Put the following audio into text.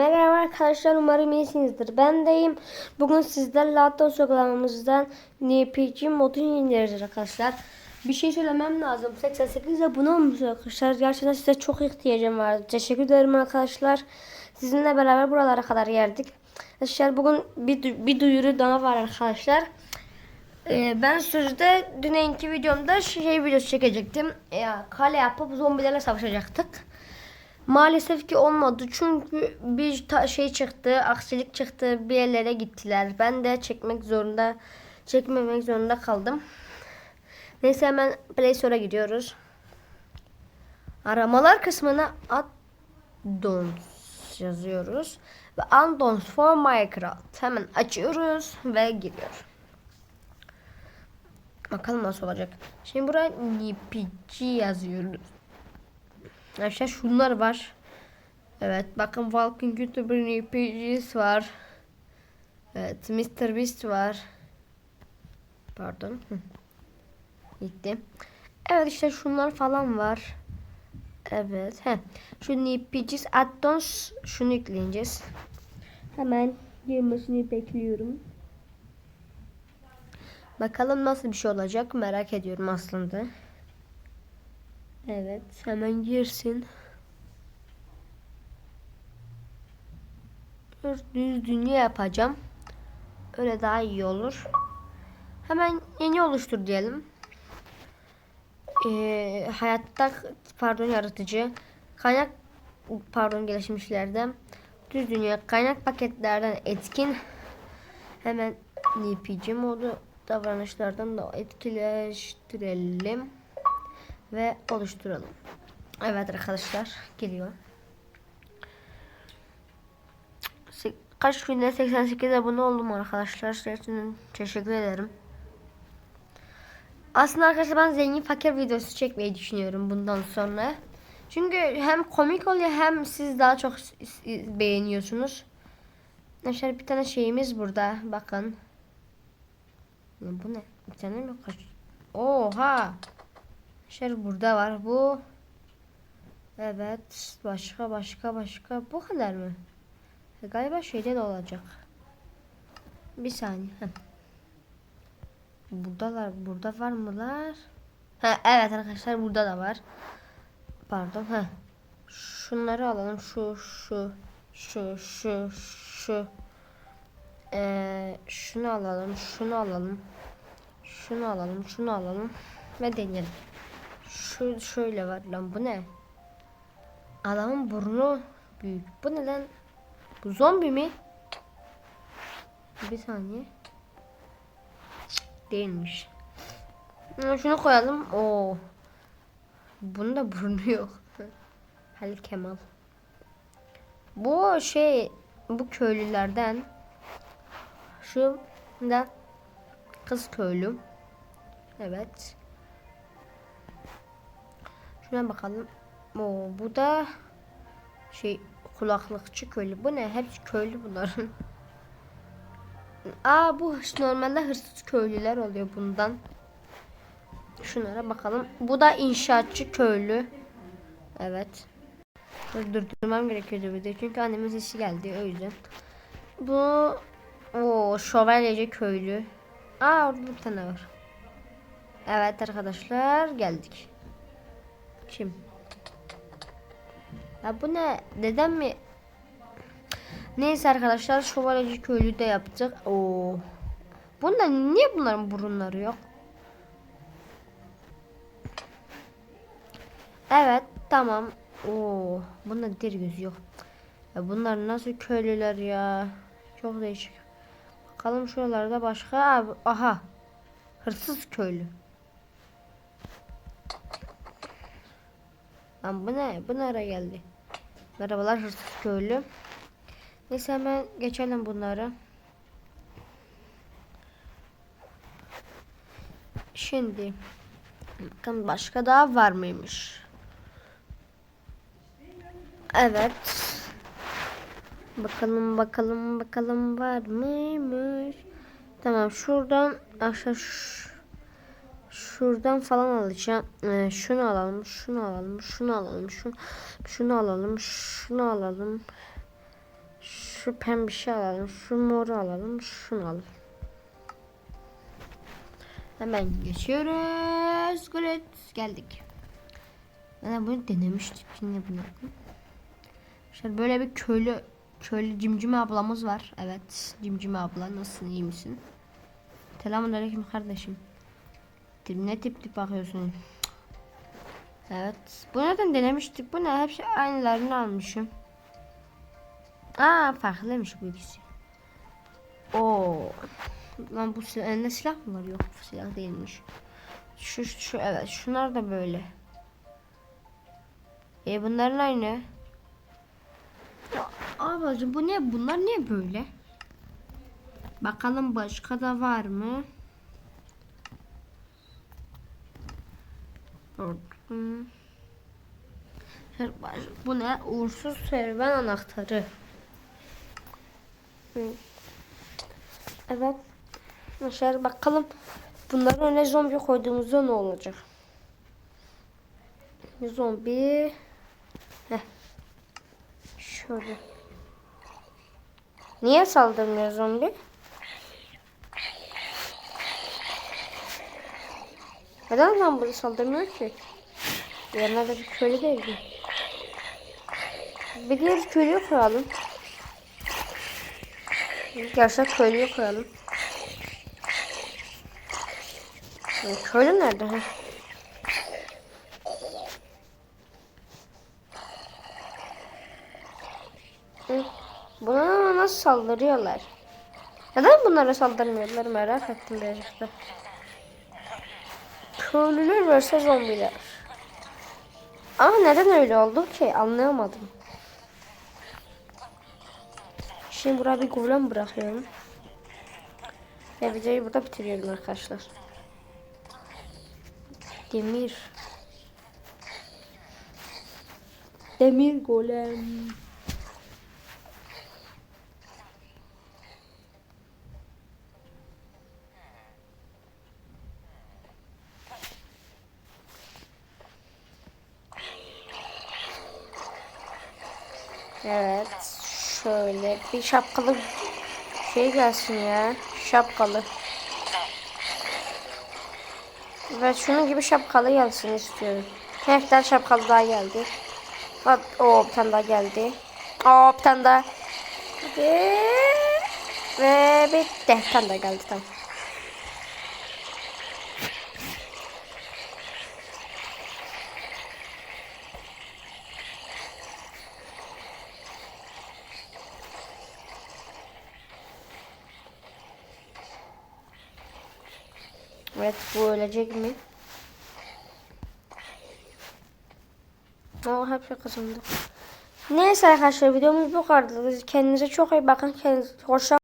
Merhaba arkadaşlar umarım iyisinizdir. Ben deyim. Bugün sizlerle Atlas uygulamamızdan NPG modunu indireceğiz arkadaşlar. Bir şey söylemem lazım. 88 abone olmuş arkadaşlar. Gerçekten size çok ihtiyacım var. Teşekkür ederim arkadaşlar. Sizinle beraber buralara kadar geldik. Arkadaşlar bugün bir, bir duyuru daha var arkadaşlar. Ee, ben sözde dünenki videomda şey videosu çekecektim. Ya, kale yapıp zombilerle savaşacaktık. Maalesef ki olmadı çünkü bir şey çıktı, aksilik çıktı, bir yerlere gittiler. Ben de çekmek zorunda, çekmemek zorunda kaldım. Neyse hemen Play Store'a gidiyoruz. Aramalar kısmına addons yazıyoruz ve addons for Minecraft hemen açıyoruz ve giriyor. Bakalım nasıl olacak. Şimdi buraya NPG yazıyoruz. Arkadaşlar şunlar var. Evet bakın Walking YouTuber NPG'si var. Evet Mr. Beast var. Pardon. Gitti. Evet işte şunlar falan var. Evet. He. Şu NPG's addons şunu yükleyeceğiz. Hemen girmesini bekliyorum. Bakalım nasıl bir şey olacak merak ediyorum aslında. Evet hemen girsin. Düz dünya yapacağım. Öyle daha iyi olur. Hemen yeni oluştur diyelim. Ee, hayatta pardon yaratıcı kaynak pardon gelişmişlerden düz dünya kaynak paketlerden etkin hemen NPC modu davranışlardan da etkileştirelim ve oluşturalım. Evet arkadaşlar geliyor. Kaç günde 88 abone oldum arkadaşlar. Sizin teşekkür ederim. Aslında arkadaşlar ben zengin fakir videosu çekmeyi düşünüyorum bundan sonra. Çünkü hem komik oluyor hem siz daha çok beğeniyorsunuz. Arkadaşlar bir tane şeyimiz burada. Bakın. Bu ne? Bir tane mi kaç? Oha. Arkadaşlar burada var bu. Evet. Başka başka başka. Bu kadar mı? E, Galiba şeyde de olacak. Bir saniye. Heh. Buradalar. Burada var mılar? Ha evet arkadaşlar burada da var. Pardon. Ha. Şunları alalım. Şu şu şu şu şu. Ee, şunu alalım. Şunu alalım. Şunu alalım. Şunu alalım. Ve deneyelim. Şu şöyle var lan bu ne? Adamın burnu büyük. Bu ne lan? Bu zombi mi? Bir saniye. Değilmiş. Şunu koyalım. Oo. Bunun da burnu yok. Halil Kemal. Bu şey bu köylülerden şu da kız köylü. Evet. Şuna bakalım. Oo, bu da şey kulaklıkçı köylü. Bu ne? Hepsi köylü bunların. Aa bu normalde hırsız köylüler oluyor bundan. Şunlara bakalım. Bu da inşaatçı köylü. Evet. Dur, Durdurmam gerekiyordu de çünkü annemin sesi geldi o yüzden. Bu o şövalyeci köylü. Aa orada bir tane var. Evet arkadaşlar geldik. Kim? Ya bu ne? Neden mi? Neyse arkadaşlar şövalyeci köylü de yaptık. Oo. Bunda niye bunların burunları yok? Evet tamam. Oo. Bunda deri gözü yok. Ya bunlar nasıl köylüler ya? Çok değişik. Bakalım şuralarda başka. Aha. Hırsız köylü. Lan bu ne? Bu nereye geldi? Merhabalar hırsız köylü. Neyse hemen geçelim bunları. Şimdi bakın başka daha var mıymış? Evet. Bakalım bakalım bakalım var mıymış? Tamam şuradan aşağı şuradan falan alacağım. Ee, şunu alalım, şunu alalım, şunu alalım, şunu, şunu alalım, şunu alalım. şu pembe şey alalım. Şu moru alalım. Şunu alalım. Hemen geçiyoruz. Gret geldik. Ben bunu denemiştik. Yine bunu. İşte böyle bir köylü köylü cimcime ablamız var. Evet. Cimcime abla nasılsın iyi misin? Selamünaleyküm kardeşim. Tip ne tip tip bakıyorsun? Evet. Bu nereden denemiştik? Bu ne? Hepsi aynılarını almışım. Aa farklıymış bu ikisi. Oo. Lan bu silah, elinde silah mı var? Yok silah değilmiş. Şu, şu evet şunlar da böyle. E bunların aynı. Ya, ablacığım bu ne? Bunlar niye böyle? Bakalım başka da var mı? Hmm. Bu ne? Uğursuz serüven anahtarı. Evet. Arkadaşlar bakalım bunların önüne zombi koyduğumuzda ne olacak? Zombi. Heh. Şöyle. Niye saldırmıyor zombi? Neden lan bunu saldırmıyor ki? Yanlarda bir köylü değil mi? Bir diğer köylüyü koyalım. Gerçek köylüyü koyalım. Ya, Köylü nerede? Ha? Buna nasıl saldırıyorlar? Neden bunlara saldırmıyorlar merak ettim birazcık da. Köylüler vs zombiler. Ama neden öyle oldu ki anlayamadım. Şimdi buraya bir golem bırakıyorum. Ve videoyu burada bitiriyorum arkadaşlar. Demir. Demir golem. Evet. Şöyle bir şapkalı şey gelsin ya. Şapkalı. Evet şunun gibi şapkalı gelsin istiyorum. Hefter şapkalı daha geldi. Bak o bir tane daha geldi. Aa bir tane daha. Ve, ve bitti. Bir tane daha geldi tamam. Evet bu ölecek mi? O hep kazandı. Neyse arkadaşlar videomuz bu kadar. Kendinize çok iyi bakın. Kendinize hoşça